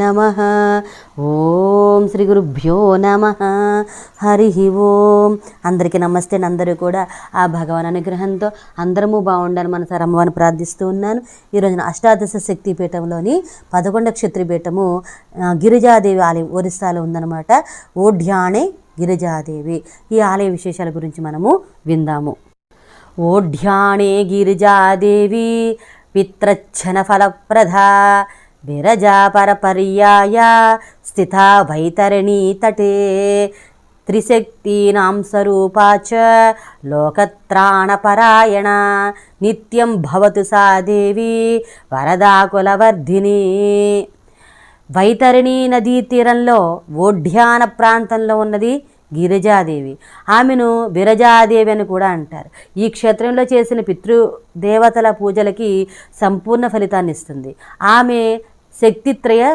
నమ. ఓం శ్రీ గురుభ్యో నమ. హరి ఓం. అందరికీ నమస్తే అందరూ కూడా ఆ భగవాన్ అనుగ్రహంతో అందరము బాగుండాలని మనసారి అమ్మవారిని ప్రార్థిస్తూ ఉన్నాను. ఈరోజున అష్టాదశ శక్తి పీఠంలోని పదకొండ క్షత్రిపీఠము గిరిజాదేవి ఆలయం ఒరిస్సాలో ఉందన్నమాట. ఓఢ్యాణే గిరిజాదేవి. ఈ ఆలయ విశేషాల గురించి మనము విందాము. ఓఢ్యాణే గిరిజాదేవి పిత్రచ్చన ఫలప్రధ విరజాపరపర్యాయ స్థితా వైతరణీ తటే త్రిశక్తీనాం స్వరూపా చ లోకత్రాణపరాయణ నిత్యం భవతు సా దేవి వరదాకులవర్ధిని వైతరిణీ నదీ తీరంలో ఓఢ్యాన ప్రాంతంలో ఉన్నది గిరిజాదేవి. ఆమెను విరజాదేవి అని కూడా అంటారు. ఈ క్షేత్రంలో చేసిన పితృదేవతల పూజలకి సంపూర్ణ ఫలితాన్ని ఇస్తుంది. ఆమె ശക്തിത്രയ